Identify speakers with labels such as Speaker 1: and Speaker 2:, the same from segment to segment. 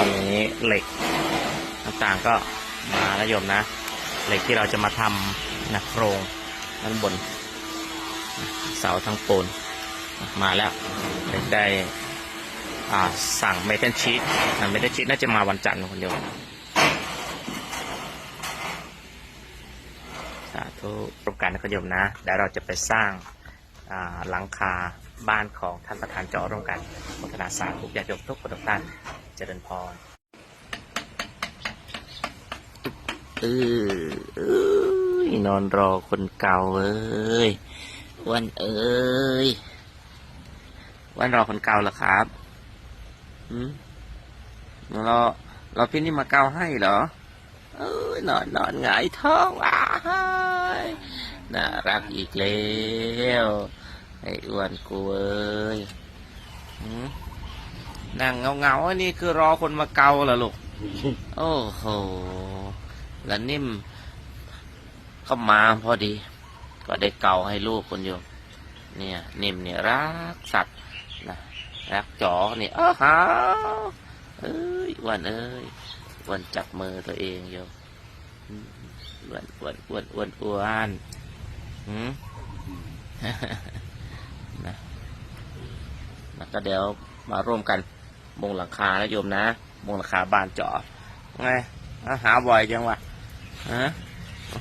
Speaker 1: อนนี้เหล็กต่างๆก็มาแล้วโยมนะ เหล็กที่เราจะมาทำนะโครงด้านบน เสาทั้งปูนมาแล้วเหล็กได้สั่งเมทัลชีตเมทัลชีตน่าจะมาวันจันทร์คนเดียวสาธุโปรการนะโยมนะเดี๋ยวเราจะไปสร้างหลังคาบ้านของท่านประธานจอร่วมกันพัฒนาสาธุญาติโยมทุกคนทุกท่าน จริญพรเออนอนรอคนเก่าเอ้ยวันเอ้ยวันรอคนเก่าเหรอครับอืมรอรอพี่นี่มาเก่าให้เหรอ เอ้ยนอนนอนหงายท้องว้ายน่ารักอีกแล้วไอ้อ้วนกูเอ้ยหืม นั่งเงาเงาๆอันนี่คือรอคนมาเกาเหรอลูก โอ้โหแล้วนิ่มเข้ามาพอดี ก็ได้เกาให้ลูกคนโยมเนี่ย นิ่มเนี่ยรักสัตว์นะรักจ๋อเนี่ยอ้าวหาเอ้ยอ้วันเอ้ยอ้วันจับมือตัวเองโยมอืมอ้วนอ้วนอ้วนอ้วนอ้วนหืมนะแล้วก็เดี๋ยวมาร่วมกัน มงหลังคาแล้วโยมนะมงหลังคาบานจ๋อไงหาบ่อยจังวะฮะ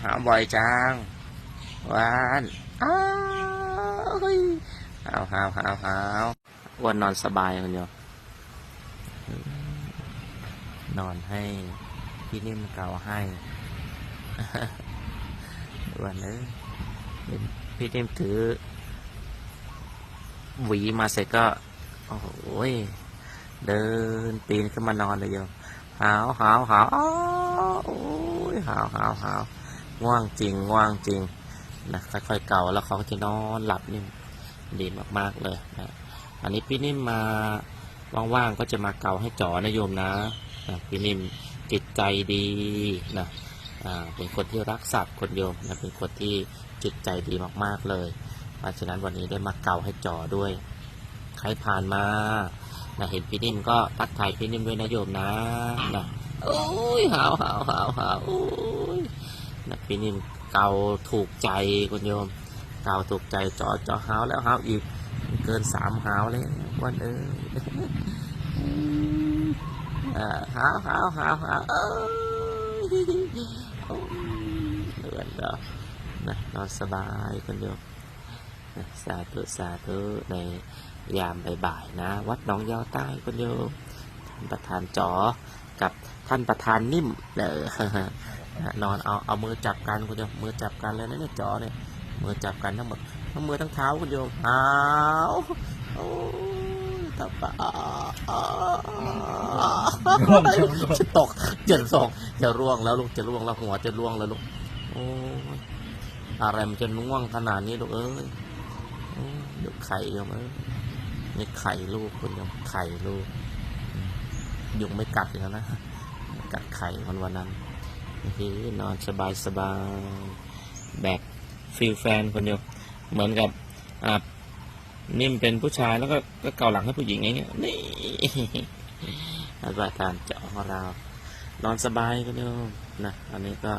Speaker 1: หาบ่อยจังวานอ้าวเฮ้ยหาวหาวหาวหาววันนอนสบายมันโยมนอนให้พี่นิ่มเกาให้วันเอ้พี่นิ่มถือหวีมาเสร็จก็ โอ้โหย เดินปีนขึ้นมานอนเลยโยมหาวหาวหาวโอ้ยหาวหาวหาวง่วงจริงง่วงจริงนะค่อยๆเก่าแล้วเขาก็จะนอนหลับนิ่มดีมากๆเลยนะอันนี้พี่นิ่มมาว่างๆก็จะมาเกาให้จอนะโยมนะนะพี่นิ่มจิตใจดีนะเป็นคนที่รักสัตว์คนโยมนะเป็นคนที่จิตใจดีมากๆเลย เพราะฉะนั้นวันนี้ได้มาเกาให้จอด้วย ใครผ่านมา นะเห็นพี่นิ่มก็ทักทายพี่นิ่มด้วยนะโยมนะนะโอ้ยหาวหาวหาวหาวโอ้ยนะพี่นิ่มเกาถูกใจคุณโยม เกาถูกใจจอจอหาวแล้วหาวอีก เกินสามหาวเลยวันเอ้ยอ่าหาวหาวหาวหาวเออเหลือนเด้อนะนอนสบายคุณโยมสาธุสาธุใน ยามบ่ายๆนะ วัดหนองยาวใต้คุณโยมท่านประธานจอกับท่านประธานนิ่มเออนอนเอาเอามือจับกันคุณโยมมือจับกันเลยนะเนี่ยจอเนี่ยมือจับกันทั้งหมดทั้งมือทั้งเท้าคุณโยมอ้าวโอ้ยตาปะจะตกจะส่งจะร่วงแล้วลูกจะร่วงแล้วหัวจะร่วงแล้วลูกโอ้ยอะไรมันจะน่วงขนาดนี้ลูกเอ้ยเดี๋ยวไข่ก็มา นี่ไข่ลูกคุณยังไข่ลูก ยุงไม่กัดแล้วนะ กัดไข่วันวันนั้นนี่นอนสบายสบายแบบฟิลแฟนคนเดียวเหมือนกับอ่านิ่มเป็นผู้ชายแล้วก็ก็เกาหลังให้ผู้หญิงอย่างเงี้ยนี่อาจารย์เจาะของเรา นอนสบายคนเดียวนะ อันนี้ก็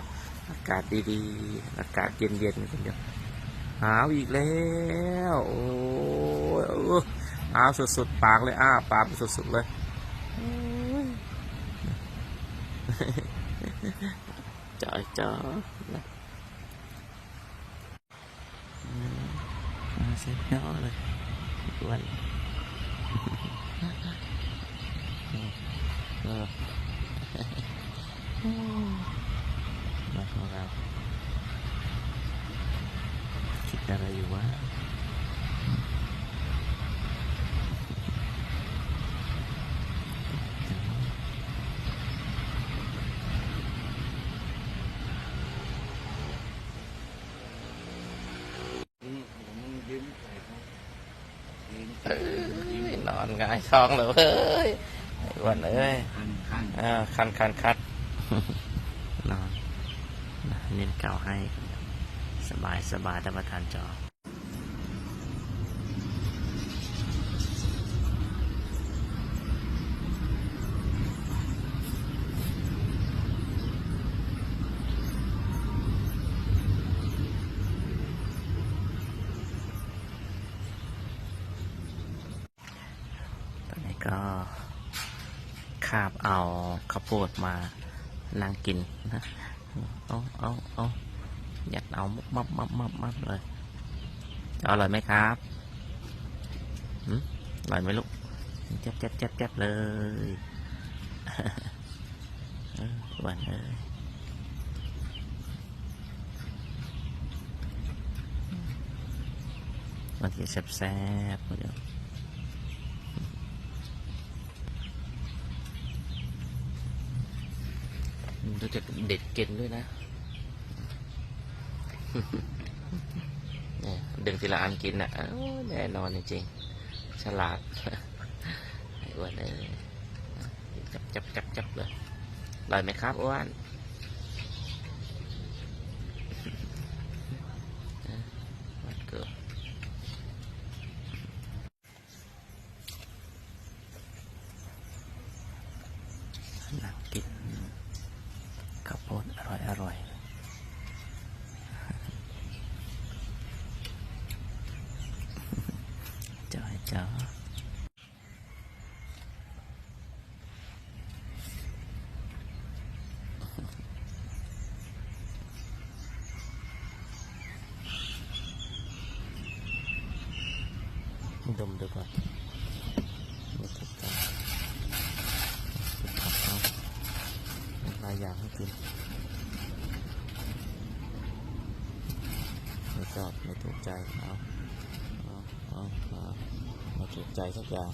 Speaker 1: อากาศดีๆ อากาศเย็นๆคนเดียวหาวอีกแล้ว โอ้ ออหาวสุดๆ ปากเลยอ้าปากสุดๆเลยโอ้ยจอยจอนะอืมมาเซ็ตเนาะเลยอ้วนเออมาของเรา คิดอะไรอยู่วะเอ้ยนอนห งายท้องเลยเฮ้ยไอ้อ้วันเอ้ยอ่าคันคันคัด นอนเน้นเก่าให้ สบายสบายท่านประธานจอ คาบเอาข้าวโพดมานั่งกินนะเอาเอาเอายัดเอามับมับมับมับเลยจะอร่อยไหมครับอร่อยไหมลูกเจ็บเจ็บเจ็บเจ็บเลยหวานเอ้ยมันจะแซ่บๆเดี๋ยว รู้ จักเด็ดเกินด้วยนะเนี่ยดึงทีละอันกินอะอ้าแน่นอนจริงๆฉลาดไอ้อ้วนเอ้ยจับจับจับจับเลยอร่อยไหมครับอ้วนวันเกิดนั่งกินข้าวโพดอร่อยอร่อย จ้าดมดูก่อนไม่ถูกใจผักเอาหลายอย่างให้กินไม่ชอบไม่ถูกใจเอาเอาเอาเอา ไม่ถูกใจสักอย่าง